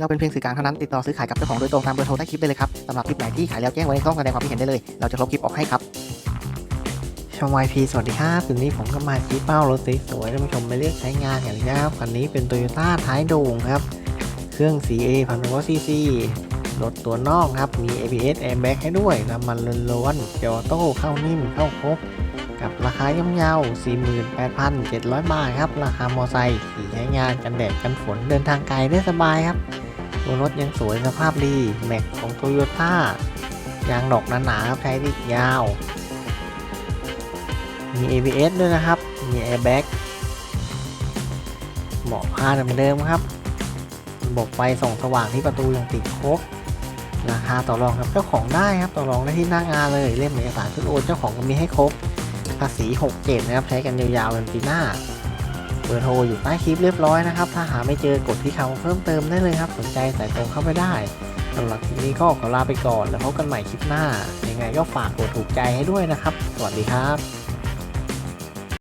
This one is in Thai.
เราเป็นเพียงสื่อกลางเท่านั้นติดต่อซื้อขายกับเจ้าของโดยตรงตามเบอร์โทรใต้คลิปได้เลยครับสำหรับคลิปไหนที่ขายแล้วแจ้งไว้ในช่องแสดงความคิดเห็นได้เลย เราจะลบคลิปออกให้ครับช่อง YP สวัสดีครับวันนี้ผมก็มาชี้เป้ารถสวยๆท่านผู้ชมไปเลือกใช้งานกันนะครับคันนี้เป็น Toyota ท้ายโด่งครับ เครื่อง CA พันกว่าซีซีรถตัวนอกครับ มี ABS airbag ให้ด้วยน้ำมันล้วนๆเกียร์ออโต้เข้านิ่มเข้าครบ กับราคาย่อมเยา48,700 บาทครับ ราคามอไซค์ขี่ใช้งานกันแดดกันฝนเดินทางไกลได้สบายครับ ตัวรถยังสวยสภาพดี แม็กของ Toyota ยางดอกหนาๆครับใช้ได้ยาว มี ABS ด้วยนะครับ มี airbag เบาะผ้าเดิมๆครับระบบไฟส่องสว่างที่ประตูยังติดครบราคาต่อรองกับเจ้าของได้ครับต่อรองได้ที่หน้างานเลยเล่มเอกสารชุดโอนเจ้าของก็มีให้ครบภาษี 67 นะครับ ใช้กันยาวๆเป็นปีหน้า บอร์โทรอยู่ใต้คลิปเรียบร้อยนะครับ ถ้าหาไม่เจอกดที่คำเพิ่มเติมได้เลยครับ สนใจใส่ตรงเข้าไปได้สำหรับคลิปนี้ก็ขอลาไปก่อน แล้วพบกันใหม่คลิปหน้า ยังไงก็ฝากกดถูกใจให้ด้วยนะครับ สวัสดีครับ